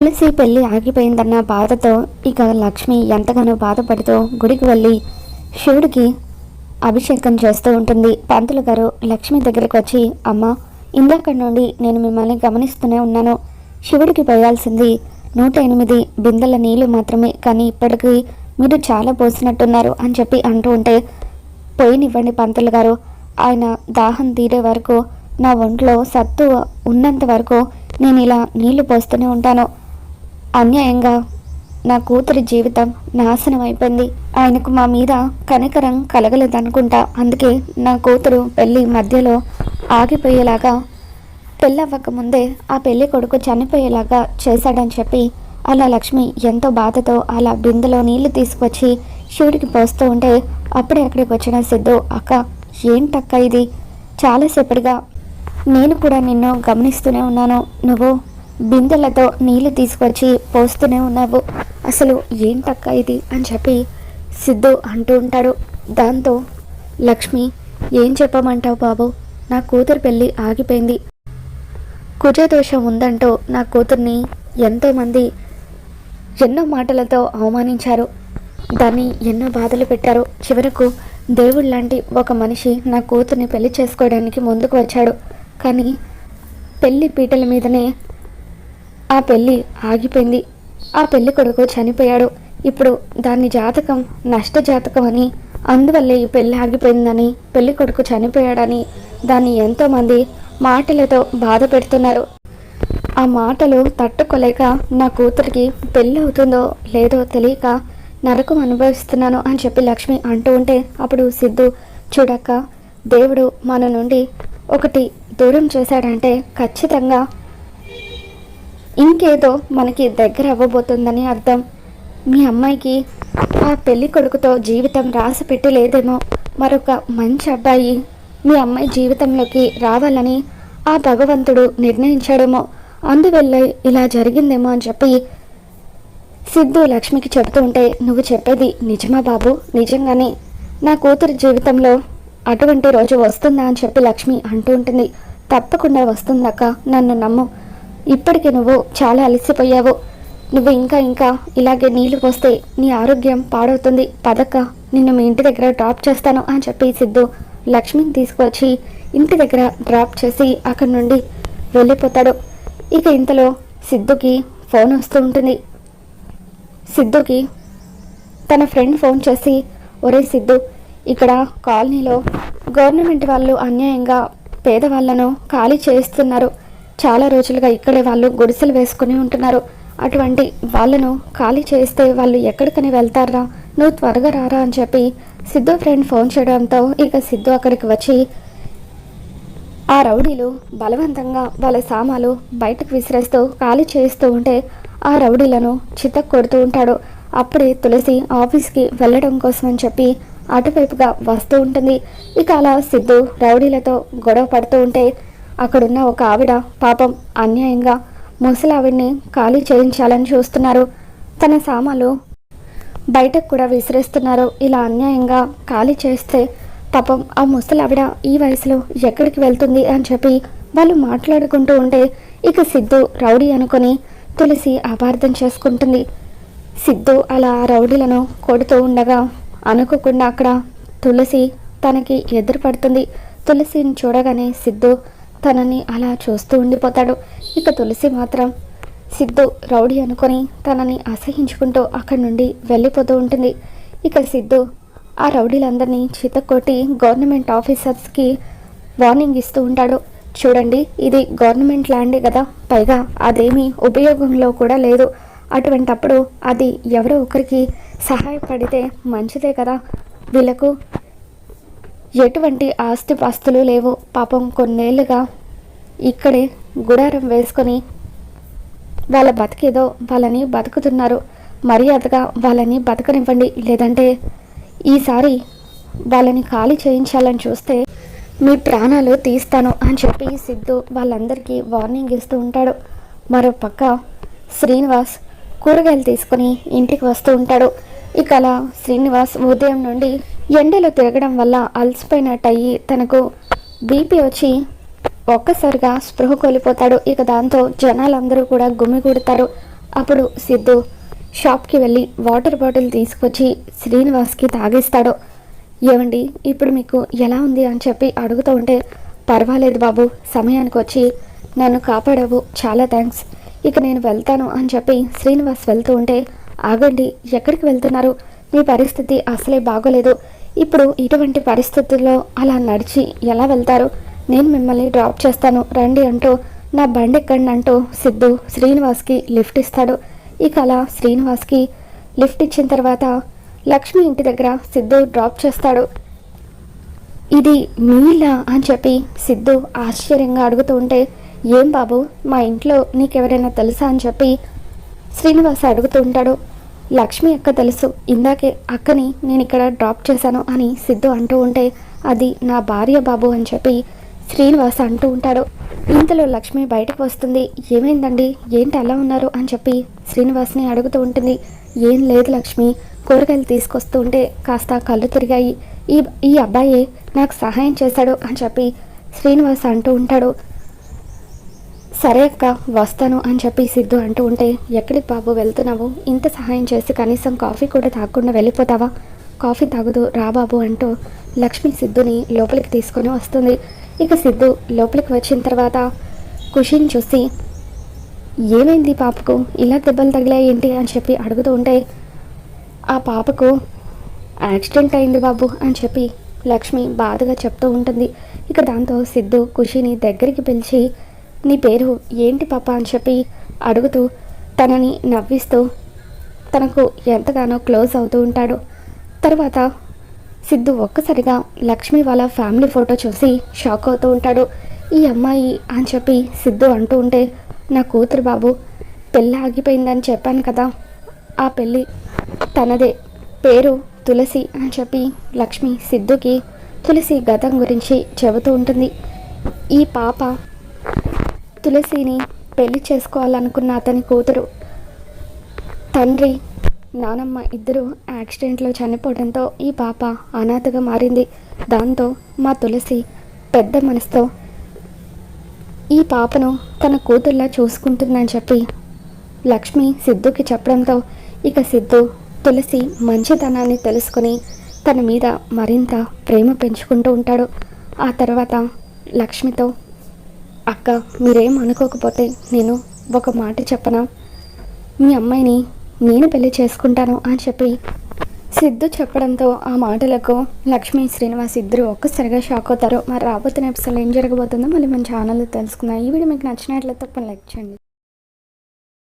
తులసి పెళ్ళి ఆగిపోయిందన్న బాధతో ఇక లక్ష్మి ఎంతగానో బాధపడుతూ గుడికి వెళ్ళి శివుడికి అభిషేకం చేస్తూ ఉంటుంది. పంతులు గారు లక్ష్మి దగ్గరికి వచ్చి అమ్మ ఇందాక నుండి నేను మిమ్మల్ని గమనిస్తూనే ఉన్నాను. శివుడికి పోయాల్సింది నూట ఎనిమిది బిందెల నీళ్ళు మాత్రమే కానీ ఇప్పటికీ మీరు చాలా పోసినట్టున్నారు అని చెప్పి అంటూ ఉంటే పోయినివ్వండి పంతులు గారు. ఆయన దాహం తీరే వరకు నా ఒంట్లో సత్తు ఉన్నంత వరకు నేను ఇలా నీళ్ళు పోస్తూనే ఉంటాను. అన్యాయంగా. నా కూతురి జీవితం నాశనం అయిపోయింది. ఆయనకు మా మీద కనికరం కలగలేదనుకుంటా. అందుకే నా కూతురు పెళ్ళి మధ్యలో ఆగిపోయేలాగా పెళ్ళవ్వక ముందే ఆ పెళ్ళి కొడుకు చనిపోయేలాగా చేశాడని చెప్పి అలా లక్ష్మి ఎంతో బాధతో అలా బిందెలో నీళ్ళు తీసుకొచ్చి శివుడికి పోస్తూ ఉంటే అప్పుడే అక్కడికి వచ్చిన సిద్ధు అక్క ఏంటక్క ఇది? చాలాసేపటిగా నేను కూడా నిన్ను గమనిస్తూనే ఉన్నాను. నువ్వు బిందెలతో నీళ్ళు తీసుకొచ్చి పోస్తూనే ఉన్నావు. అసలు ఏంటక్క ఇది అని చెప్పి సిద్ధు అంటూ ఉంటాడు. దాంతో లక్ష్మి ఏం చెప్పమంటావు బాబు? నా కూతురు పెళ్ళి ఆగిపోయింది. కుజదోషం ఉందంటూ నా కూతుర్ని ఎంతోమంది ఎన్నో మాటలతో అవమానించారు. దాన్ని ఎన్నో బాధలు పెట్టారు. చివరకు దేవుడు లాంటి ఒక మనిషి నా కూతుర్ని పెళ్ళి చేసుకోవడానికి ముందుకు వచ్చాడు. కానీ పెళ్ళి పీటల మీదనే ఆ పెళ్ళి ఆగిపోయింది. ఆ పెళ్ళి కొడుకు చనిపోయాడు. ఇప్పుడు దాని జాతకం నష్ట జాతకం అని అందువల్లే ఈ పెళ్ళి ఆగిపోయిందని పెళ్ళి కొడుకు చనిపోయాడని దాన్ని ఎంతోమంది మాటలతో బాధ పెడుతున్నారు. ఆ మాటలు తట్టుకోలేక నా కూతురికి పెళ్ళి అవుతుందో లేదో తెలియక నరకం అనుభవిస్తున్నాను అని చెప్పి లక్ష్మి అంటూ ఉంటే అప్పుడు సిద్ధు చూడక్క దేవుడు మన నుండి ఒకటి దూరం చేశాడంటే ఖచ్చితంగా ఇంకేదో మనకి దగ్గర అవ్వబోతుందని అర్థం. మీ అమ్మాయికి ఆ పెళ్ళి కొడుకుతో జీవితం రాసి పెట్టి లేదేమో మరొక మంచి అబ్బాయి మీ అమ్మాయి జీవితంలోకి రావాలని ఆ భగవంతుడు నిర్ణయించాడేమో. అందువల్ల ఇలా జరిగిందేమో అని చెప్పి సిద్ధు లక్ష్మికి చెబుతూ ఉంటే నువ్వు చెప్పేది నిజమా బాబు? నిజంగానే నా కూతురు జీవితంలో అటువంటి రోజు వస్తుందా? అని చెప్పి లక్ష్మి అంటూ ఉంటుంది. తప్పకుండా వస్తుందక్క. నన్ను నమ్ము. ఇప్పటికే నువ్వు చాలా అలసిపోయావు. నువ్వు ఇంకా ఇంకా ఇలాగే నీళ్ళు పోస్తే నీ ఆరోగ్యం పాడవుతుంది. పదక్క నిన్ను మీ ఇంటి దగ్గర డ్రాప్ చేస్తాను అని చెప్పి సిద్ధు లక్ష్మిని తీసుకువచ్చి ఇంటి దగ్గర డ్రాప్ చేసి అక్కడి నుండి వెళ్ళిపోతాడు. ఇక ఇంతలో సిద్ధుకి ఫోన్ వస్తూ ఉంటుంది. సిద్ధుకి తన ఫ్రెండ్ ఫోన్ చేసి ఒరే సిద్ధు ఇక్కడ కాలనీలో గవర్నమెంట్ వాళ్ళు అన్యాయంగా పేదవాళ్ళను ఖాళీ చేస్తున్నారు చాలా రోజులుగా ఇక్కడే వాళ్ళు గుడిసెలు వేసుకుని ఉంటున్నారు. అటువంటి వాళ్ళను ఖాళీ చేస్తే వాళ్ళు ఎక్కడికని వెళ్తారా? నువ్వు త్వరగా రారా అని చెప్పి సిద్ధు ఫ్రెండ్ ఫోన్ చేయడంతో ఇక సిద్ధు అక్కడికి వచ్చి ఆ రౌడీలు బలవంతంగా వాళ్ళ సామాలు బయటకు విసిరేస్తూ ఖాళీ చేస్తూ ఉంటే ఆ రౌడీలను చితక్ కొడుతూ ఉంటాడు. అప్పుడే తులసి ఆఫీస్కి వెళ్ళడం కోసం అని చెప్పి అటువైపుగా వస్తూ ఉంటుంది. ఇక అలా సిద్ధు రౌడీలతో గొడవ పడుతూ ఉంటే అక్కడున్న ఒక ఆవిడ పాపం అన్యాయంగా ముసలావిడ్ని ఖాళీ చేయించాలని చూస్తున్నారు. తన సామాలు బయటకు కూడా విసిరేస్తున్నారు. ఇలా అన్యాయంగా ఖాళీ చేస్తే పాపం ఆ ముసలావిడ ఈ వయసులో ఎక్కడికి వెళ్తుంది అని చెప్పి వాళ్ళు మాట్లాడుకుంటూ ఉంటే ఇక సిద్ధు రౌడీ అనుకొని తులసి అపార్థం చేసుకుంటుంది. సిద్ధు అలా ఆ రౌడీలను కొడుతూ ఉండగా అనుకోకుండా అక్కడ తులసి తనకి ఎదురుపడుతుంది తులసిని చూడగానే సిద్ధు తనని అలా చూస్తూ ఉండిపోతాడు. ఇక తులసి మాత్రం సిద్ధు రౌడీ అనుకొని తనని అసహించుకుంటూ అక్కడి నుండి వెళ్ళిపోతూ ఉంటుంది. ఇక సిద్ధు ఆ రౌడీలందరినీ చితకొట్టి గవర్నమెంట్ ఆఫీసర్స్కి వార్నింగ్ ఇస్తూ ఉంటాడు. చూడండి ఇది గవర్నమెంట్ ల్యాండే కదా. పైగా అదేమీ ఉపయోగంలో కూడా లేదు. అటువంటప్పుడు అది ఎవరో ఒకరికి సహాయపడితే మంచిదే కదా. వీళ్ళకు ఎటువంటి ఆస్తిపాస్తులు లేవు. పాపం కొన్నేళ్ళుగా ఇక్కడే గుడారం వేసుకొని వాళ్ళ బతికేదో వాళ్ళని బతుకుతున్నారు. మర్యాదగా వాళ్ళని బతకనివ్వండి. లేదంటే ఈసారి వాళ్ళని ఖాళీ చేయించాలని చూస్తే మీ ప్రాణాలు తీస్తాను అని చెప్పి సిద్ధు వాళ్ళందరికీ వార్నింగ్ ఇస్తూ ఉంటాడు. మరో పక్క శ్రీనివాస్ కూరగాయలు తీసుకుని ఇంటికి వస్తూ ఉంటాడు. ఇక అలా శ్రీనివాస్ ఉదయం నుండి ఎండలో తిరగడం వల్ల అలసిపోయినట్టు అయ్యి తనకు బీపీ వచ్చి ఒక్కసారిగా స్పృహ కోల్పోతాడు. ఇక దాంతో జనాలందరూ కూడా గుమిగూడతారు. అప్పుడు సిద్ధు షాప్కి వెళ్ళి వాటర్ బాటిల్ తీసుకొచ్చి శ్రీనివాస్కి తాగిస్తాడు. ఏమండి ఇప్పుడు మీకు ఎలా ఉంది? అని చెప్పి అడుగుతూ ఉంటే పర్వాలేదు బాబు సమయానికి వచ్చి నన్ను కాపాడావు. చాలా థ్యాంక్స్ ఇక నేను వెళ్తాను అని చెప్పి శ్రీనివాస్ వెళ్తూ ఉంటే ఆగండి ఎక్కడికి వెళ్తున్నారు? మీ పరిస్థితి అసలే బాగోలేదు. ఇప్పుడు ఇటువంటి పరిస్థితుల్లో అలా నడిచి ఎలా వెళ్తారు? నేను మిమ్మల్ని డ్రాప్ చేస్తాను. రండి అంటూ నా బండి ఎక్కండి అంటూ సిద్ధు శ్రీనివాస్కి లిఫ్ట్ ఇస్తాడు. ఇక అలా శ్రీనివాస్కి లిఫ్ట్ ఇచ్చిన తర్వాత లక్ష్మి ఇంటి దగ్గర సిద్ధు డ్రాప్ చేస్తాడు. ఇది మీలా అని చెప్పి సిద్ధు ఆశ్చర్యంగా అడుగుతూ ఉంటే ఏం బాబు మా ఇంట్లో నీకెవరైనా తెలుసా? అని చెప్పి శ్రీనివాస్ అడుగుతూ ఉంటాడు. లక్ష్మి అక్క తెలుసు. ఇందాకే అక్కని నేను ఇక్కడ డ్రాప్ చేశాను అని సిద్ధు అంటూ ఉంటే అది నా భార్య బాబు అని చెప్పి శ్రీనివాస్ అంటూ ఉంటాడు. ఇంతలో లక్ష్మి బయటకు వస్తుంది. ఏమైందండి? ఏంటి అలా ఉన్నారు? అని చెప్పి శ్రీనివాస్ని అడుగుతూ ఉంటుంది. ఏం లేదు లక్ష్మి. కూరగాయలు తీసుకొస్తూ ఉంటే కాస్త కళ్ళు తిరిగాయి. ఈ ఈ అబ్బాయి నాకు సహాయం చేశాడు అని చెప్పి శ్రీనివాస్ అంటూ ఉంటాడు. సరే అక్క వస్తాను అని చెప్పి సిద్ధు అంటూ ఉంటే ఎక్కడికి బాబు వెళ్తున్నావు? ఇంత సహాయం చేసి కనీసం కాఫీ కూడా తాగకుండా వెళ్ళిపోతావా? కాఫీ తాగుదు రా బాబు అంటూ లక్ష్మి సిద్ధుని లోపలికి తీసుకొని వస్తుంది. ఇక సిద్ధు లోపలికి వచ్చిన తర్వాత ఖుషిని చూసి ఏమైంది పాపకు? ఇలా దెబ్బలు తగిలాయి ఏంటి? అని చెప్పి అడుగుతూ ఉంటే ఆ పాపకు యాక్సిడెంట్ అయింది బాబు అని చెప్పి లక్ష్మి బాధగా చెప్తూ ఉంటుంది. ఇక దాంతో సిద్ధు ఖుషిని దగ్గరికి పిలిచి నీ పేరు ఏంటి పాప అని చెప్పి అడుగుతూ తనని నవ్విస్తూ తనకు ఎంతగానో క్లోజ్ అవుతూ ఉంటాడు. తర్వాత సిద్ధు ఒక్కసారిగా లక్ష్మి వాళ్ళ ఫ్యామిలీ ఫోటో చూసి షాక్ అవుతూ ఉంటాడు. ఈ అమ్మాయి అని చెప్పి సిద్ధు అంటూ ఉంటే నా కూతురు బాబు పెళ్ళి ఆగిపోయిందని చెప్పాను కదా. ఆ పెళ్ళి తనదే. పేరు తులసి అని చెప్పి లక్ష్మి సిద్ధుకి తులసి గతం గురించి చెబుతూ ఉంటుంది. ఈ పాప తులసిని పెళ్ళి చేసుకోవాలనుకున్న అతని కూతురు తండ్రి నానమ్మ ఇద్దరు యాక్సిడెంట్లో చనిపోవడంతో ఈ పాప అనాథగా మారింది. దాంతో మా తులసి పెద్ద మనసుతో ఈ పాపను తన కూతుర్లా చూసుకుంటుందని చెప్పి లక్ష్మి సిద్ధుకి చెప్పడంతో ఇక సిద్ధు తులసి మంచితనాన్ని తెలుసుకుని తన మీద మరింత ప్రేమ పెంచుకుంటూ ఉంటాడు. ఆ తర్వాత లక్ష్మితో అక్క మీరేం అనుకోకపోతే నేను ఒక మాట చెప్పనా? మీ అమ్మాయిని నేను పెళ్ళి చేసుకుంటాను అని చెప్పి సిద్ధు చెప్పడంతో ఆ మాటలకు లక్ష్మీ శ్రీనివాస్ ఇద్దరు ఒక్కసారిగా షాక్ అవుతారు. మరి రాబోతున్న ఎపిసోడ్ ఏం జరగబోతుందో మళ్ళీ మన ఛానల్లో తెలుసుకుందాం. ఈ వీడియో మీకు నచ్చినట్లయితే తప్పని లైక్ చేయండి.